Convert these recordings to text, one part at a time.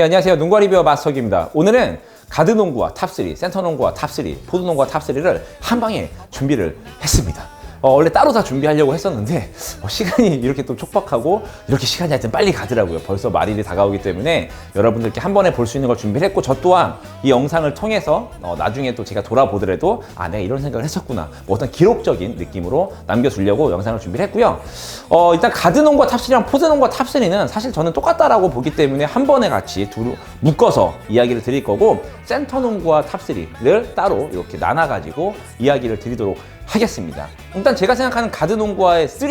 예, 안녕하세요. 농구 리뷰어 마스터기입니다. 오늘은 가드 농구와 탑3, 센터 농구와 탑3, 포드 농구와 탑3를 한 방에 준비를 했습니다. 어, 원래 따로 다 준비하려고 했었는데 어, 시간이 이렇게 또 촉박하고 이렇게 시간이 하여튼 빨리 가더라고요. 벌써 말일이 다가오기 때문에 여러분들께 한 번에 볼 수 있는 걸 준비를 했고 저 또한 이 영상을 통해서 어, 나중에 또 제가 돌아보더라도 아 내가 이런 생각을 했었구나 뭐 어떤 기록적인 느낌으로 남겨주려고 영상을 준비를 했고요. 어, 일단 가드농과 탑3랑 포드농과 탑3는 사실 저는 똑같다라고 보기 때문에 한 번에 같이 두루 묶어서 이야기를 드릴 거고 센터농구와 탑3를 따로 이렇게 나눠가지고 이야기를 드리도록 하겠습니다. 일단 제가 생각하는 가드 농구와의 3.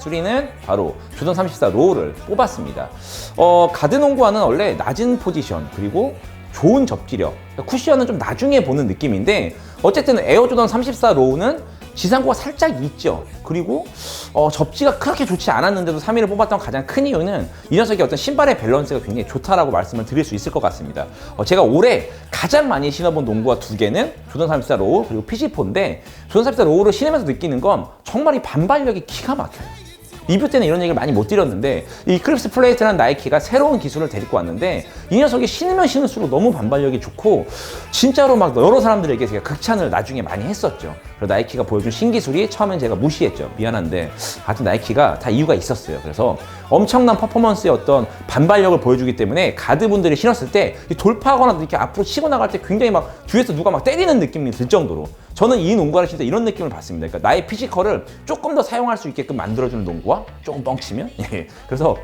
3는 바로 조던 34 로우를 뽑았습니다. 어, 가드 농구와는 원래 낮은 포지션 그리고 좋은 접지력, 쿠션은 좀 나중에 보는 느낌인데 어쨌든 에어 조던 34 로우는 지상고가 살짝 있죠. 그리고 어, 접지가 그렇게 좋지 않았는데도 3위를 뽑았던 가장 큰 이유는 이 녀석의 어떤 신발의 밸런스가 굉장히 좋다라고 말씀을 드릴 수 있을 것 같습니다. 어, 제가 올해 가장 많이 신어본 농구화 두 개는 조던 34 로우 그리고 피지포인데 조던 34 로우를 신으면서 느끼는 건 정말 이 반발력이 기가 막혀요. 리뷰 때는 이런 얘기를 많이 못 드렸는데 이 크립스 플레이트라는 나이키가 새로운 기술을 데리고 왔는데 이 녀석이 신으면 신을수록 너무 반발력이 좋고 진짜로 막 여러 사람들에게 제가 극찬을 나중에 많이 했었죠. 그래서 나이키가 보여준 신기술이 처음엔 제가 무시했죠. 미안한데 하여튼 나이키가 다 이유가 있었어요. 그래서 엄청난 퍼포먼스의 어떤 반발력을 보여주기 때문에 가드분들이 신었을 때 돌파하거나 이렇게 앞으로 치고 나갈 때 굉장히 막 뒤에서 누가 막 때리는 느낌이 들 정도로 저는 이 신을 때 이런 느낌을 받습니다. 그러니까 나의 피지컬을 조금 더 사용할 수 있게끔 만들어주는 농구화? 조금 뻥치면? 예. 그래서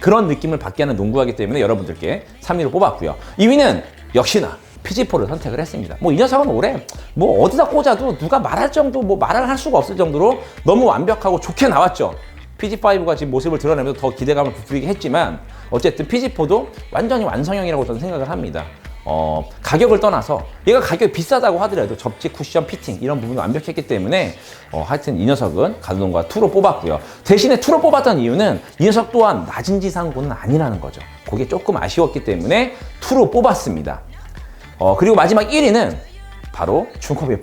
그런 느낌을 받게 하는 농구화이기 때문에 여러분들께 3위로 뽑았고요. 2위는 역시나 피지포를 선택을 했습니다. 뭐 이 녀석은 올해 뭐 어디다 꽂아도 누가 말할 정도 뭐 말을 할 수가 없을 정도로 너무 완벽하고 좋게 나왔죠. PG5가 지금 모습을 드러내면서 더 기대감을 부풀리게 했지만 어쨌든 PG4도 완전히 완성형이라고 저는 생각을 합니다. 어, 가격을 떠나서 얘가 가격이 비싸다고 하더라도 접지, 쿠션, 피팅 이런 부분이 완벽했기 때문에 어, 하여튼 이 녀석은 가드론과 투로 뽑았고요. 대신에 투로 뽑았던 이유는 이 녀석 또한 낮은 지상고는 아니라는 거죠. 그게 조금 아쉬웠기 때문에 투로 뽑았습니다. 어, 그리고 마지막 1위는 바로 중코비 5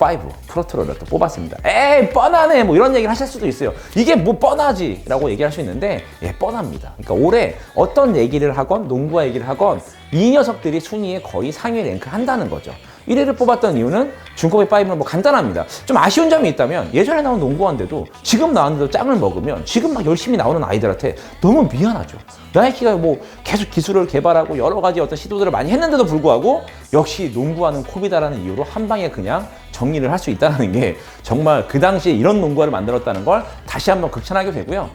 프로트로를 또 뽑았습니다. 에이 뻔하네 뭐 이런 얘기를 하실 수도 있어요. 이게 뭐 뻔하지 라고 얘기할 수 있는데 예 뻔합니다. 그러니까 올해 어떤 얘기를 하건 농구와 얘기를 하건 이 녀석들이 순위에 거의 상위 랭크 한다는 거죠. 1위를 뽑았던 이유는 중코비 5는 뭐 간단합니다. 좀 아쉬운 점이 있다면 예전에 나온 농구화인데도 지금 나왔는데도 짱을 먹으면 지금 막 열심히 나오는 아이들한테 너무 미안하죠. 나이키가 뭐 계속 기술을 개발하고 여러 가지 어떤 시도들을 많이 했는데도 불구하고 역시 농구화는 코비다라는 이유로 한 방에 그냥 정리를 할 수 있다는 게 정말 그 당시에 이런 농구화를 만들었다는 걸 다시 한번 극찬하게 되고요.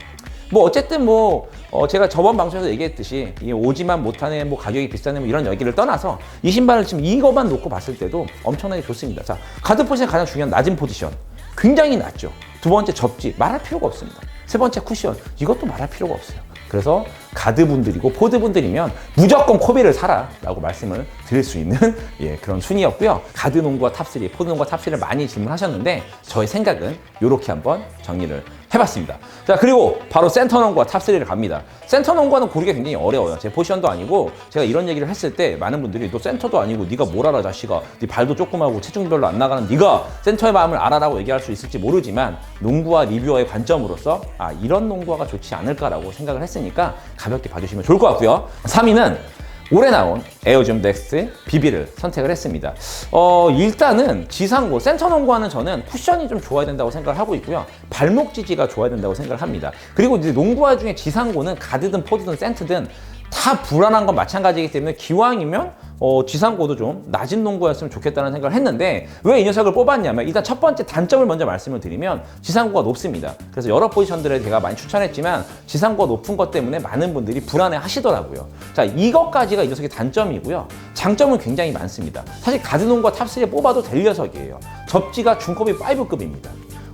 뭐 어쨌든 뭐 어 제가 저번 방송에서 얘기했듯이 이 오지만 못하네 뭐 가격이 비싸네 뭐 이런 얘기를 떠나서 이 신발을 지금 이거만 놓고 봤을 때도 엄청나게 좋습니다. 자 가드 포지션 가장 중요한 낮은 포지션 굉장히 낮죠. 두 번째 접지 말할 필요가 없습니다. 세 번째 쿠션 이것도 말할 필요가 없어요. 그래서 가드분들이고 포드분들이면 무조건 코비를 사라 라고 말씀을 드릴 수 있는 예, 그런 순위였고요. 가드 농구와 탑3, 포드 농구와 탑3를 많이 질문하셨는데 저의 생각은 이렇게 한번 정리를 해봤습니다. 자 그리고 바로 센터 농구와 탑3를 갑니다. 센터 농구와는 고르기 굉장히 어려워요. 제 포지션도 아니고 제가 이런 얘기를 했을 때 많은 분들이 너 센터도 아니고 네가 뭘 알아 자식아 네 발도 조그마하고 체중이 별로 안 나가는 네가 센터의 마음을 알아라고 얘기할 수 있을지 모르지만 농구와 리뷰어의 관점으로서 아 이런 농구화가 좋지 않을까라고 생각을 했으니까 가볍게 봐주시면 좋을 것 같고요. 3위는 올해 나온 에어줌 넥스트 BB를 선택을 했습니다. 어, 일단은 지상고, 센터 농구화는 저는 쿠션이 좀 좋아야 된다고 생각을 하고 있고요. 발목 지지가 좋아야 된다고 생각을 합니다. 그리고 이제 농구화 중에 지상고는 가드든 포드든 센트든 다 불안한 건 마찬가지이기 때문에 기왕이면 어, 지상고도 좀 낮은 농구였으면 좋겠다는 생각을 했는데 왜 이 녀석을 뽑았냐면 일단 첫 번째 단점을 먼저 말씀을 드리면 지상고가 높습니다. 그래서 여러 포지션들을 제가 많이 추천했지만 지상고가 높은 것 때문에 많은 분들이 불안해 하시더라고요. 자, 이것까지가 이 녀석의 단점이고요. 장점은 굉장히 많습니다. 사실 가드 농구와 탑3에 뽑아도 될 녀석이에요. 접지가 중코비 5급입니다.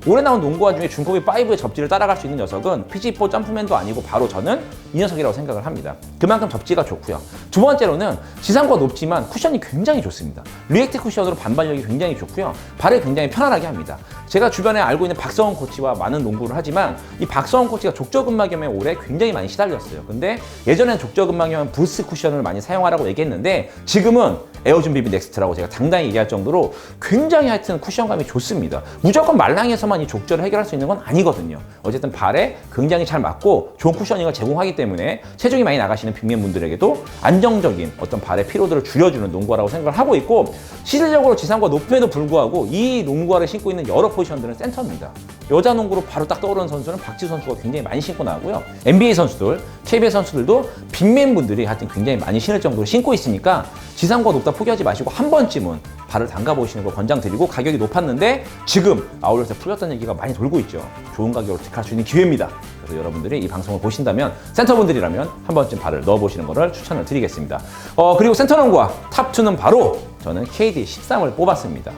올해 나온 농구화 중에 중코비 5의 접지를 따라갈 수 있는 녀석은 PG4 점프맨도 아니고 바로 저는 이 녀석이라고 생각을 합니다. 그만큼 접지가 좋고요. 두 번째로는 지상고가 높지만 쿠션이 굉장히 좋습니다. 리액트 쿠션으로 반발력이 굉장히 좋고요. 발을 굉장히 편안하게 합니다. 제가 주변에 알고 있는 박성원 코치와 많은 농구를 하지만 이 박성원 코치가 족저근막염에 올해 굉장히 많이 시달렸어요. 근데 예전엔 족저근막염 부스 쿠션을 많이 사용하라고 얘기했는데 지금은 에어준 비비 넥스트라고 제가 당당히 얘기할 정도로 굉장히 하여튼 쿠션감이 좋습니다. 무조건 말랑에서 만 이 족저를 해결할 수 있는 건 아니거든요. 어쨌든 발에 굉장히 잘 맞고 좋은 쿠셔닝을 제공하기 때문에 체중이 많이 나가시는 빅맨 분들에게도 안정적인 어떤 발의 피로도를 줄여주는 농구화라고 생각을 하고 있고 실질적으로 지상과 높음에도 불구하고 이 농구화를 신고 있는 여러 포지션들은 센터입니다. 여자 농구로 바로 딱 떠오르는 선수는 박지 선수가 굉장히 많이 신고 나오고요. NBA 선수들, KBS 선수들도 빅맨 분들이 하여튼 굉장히 많이 신을 정도로 신고 있으니까 지상과 높다 포기하지 마시고 한 번쯤은 발을 담가 보시는 걸 권장드리고 가격이 높았는데 지금 아울렛에 풀렸 다는 얘기가 많이 돌고 있죠. 좋은 가격으로 득할 수 있는 기회입니다. 그래서 여러분들이 이 방송을 보신다면 센터분들이라면 한 번쯤 발을 넣어보시는 것을 추천을 드리겠습니다. 어, 그리고 센터 농구와 탑2는 바로 저는 KD 13을 뽑았습니다.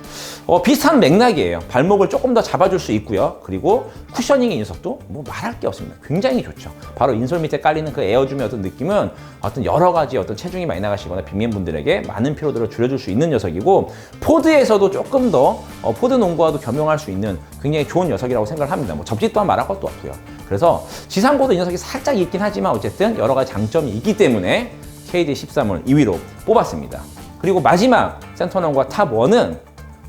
어, 비슷한 맥락이에요. 발목을 조금 더 잡아줄 수 있고요. 그리고 쿠셔닝의 녀석도 뭐 말할 게 없습니다. 굉장히 좋죠. 바로 인솔 밑에 깔리는 그 에어줌의 어떤 느낌은 어떤 여러 가지 어떤 체중이 많이 나가시거나 빅맨분들에게 많은 피로도를 줄여줄 수 있는 녀석이고 포드에서도 조금 더 어, 포드 농구와도 겸용할 수 있는 굉장히 좋은 녀석이라고 생각을 합니다. 뭐 접지 또한 말할 것도 없고요. 그래서 지상고도 이 녀석이 살짝 있긴 하지만 어쨌든 여러 가지 장점이 있기 때문에 KD 13을 2위로 뽑았습니다. 그리고 마지막 센터넘과 탑1은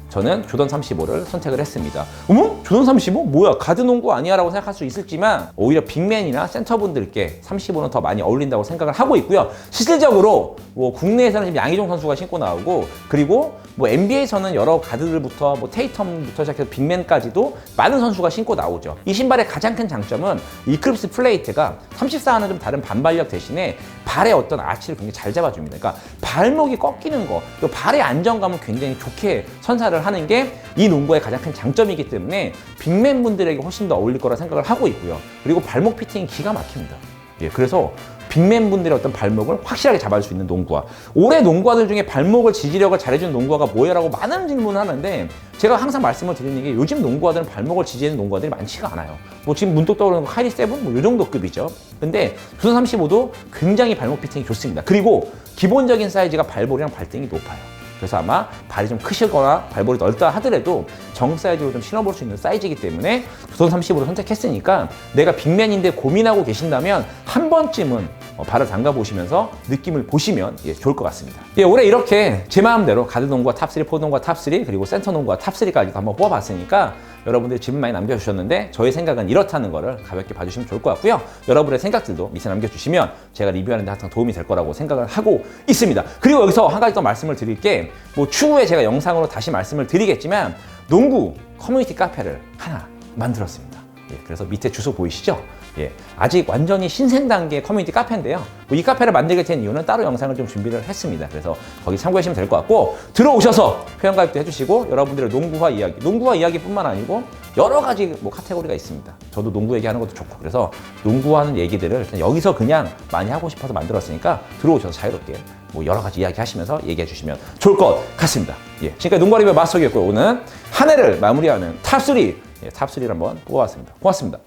저는 조던 35를 선택을 했습니다. 어머? 조던 35? 뭐야? 가드 농구 아니야? 라고 생각할 수 있을지만 오히려 빅맨이나 센터분들께 35는 더 많이 어울린다고 생각을 하고 있고요. 실질적으로 뭐 국내에서는 지금 양희종 선수가 신고 나오고 그리고 뭐 NBA에서는 여러 가드들부터 뭐 테이텀부터 시작해서 빅맨까지도 많은 선수가 신고 나오죠. 이 신발의 가장 큰 장점은 이클립스 플레이트가 34와는 좀 다른 반발력 대신에 발의 어떤 아치를 굉장히 잘 잡아줍니다. 그러니까 발목이 꺾이는 거, 또 발의 안정감을 굉장히 좋게 선사를 하는 게 이 농구의 가장 큰 장점이기 때문에 빅맨 분들에게 훨씬 더 어울릴 거라 생각을 하고 있고요. 그리고 발목 피팅이 기가 막힙니다. 예, 그래서 빅맨 분들의 어떤 발목을 확실하게 잡아줄 수 있는 농구화. 올해 농구화들 중에 발목을 지지력을 잘해주는 농구화가 뭐예요라고 많은 질문을 하는데 제가 항상 말씀을 드리는 게 요즘 농구화들은 발목을 지지하는 농구화들이 많지가 않아요. 뭐 지금 문득 떠오르는 거 카이리 세븐 뭐요 정도 급이죠. 근데 두산 35도 굉장히 발목 피팅이 좋습니다. 그리고 기본적인 사이즈가 발볼이랑 발등이 높아요. 그래서 아마 발이 좀 크시거나 발볼이 넓다 하더라도 정 사이즈로 좀 신어볼 수 있는 사이즈이기 때문에 두선 30으로 선택했으니까 내가 빅맨인데 고민하고 계신다면 한 번쯤은 어, 발을 담가 보시면서 느낌을 보시면 예, 좋을 것 같습니다. 예, 올해 이렇게 제 마음대로 가드 농구와 탑3, 포 농구와 탑3 그리고 센터 농구와 탑3까지도 한번 뽑아봤으니까 여러분들이 질문 많이 남겨주셨는데 저의 생각은 이렇다는 거를 가볍게 봐주시면 좋을 것 같고요. 여러분의 생각들도 밑에 남겨주시면 제가 리뷰하는 데 항상 도움이 될 거라고 생각을 하고 있습니다. 그리고 여기서 한 가지 더 말씀을 드릴 게 뭐 추후에 제가 영상으로 다시 말씀을 드리겠지만 농구 커뮤니티 카페를 하나 만들었습니다. 예, 그래서 밑에 주소 보이시죠? 예, 아직 완전히 신생 단계 커뮤니티 카페인데요. 뭐 이 카페를 만들게 된 이유는 따로 영상을 좀 준비를 했습니다. 그래서 거기 참고하시면 될 것 같고 들어오셔서 회원가입도 해주시고 여러분들의 농구화 이야기, 농구화 이야기뿐만 아니고 여러 가지 뭐 카테고리가 있습니다. 저도 농구 얘기하는 것도 좋고 그래서 농구하는 얘기들을 여기서 그냥 많이 하고 싶어서 만들었으니까 들어오셔서 자유롭게 뭐 여러 가지 이야기 하시면서 얘기해 주시면 좋을 것 같습니다. 예, 지금까지 농구 리뷰 마스터기였고요. 오늘 한 해를 마무리하는 탑3 예, 탑3를 한번 뽑아봤습니다. 고맙습니다.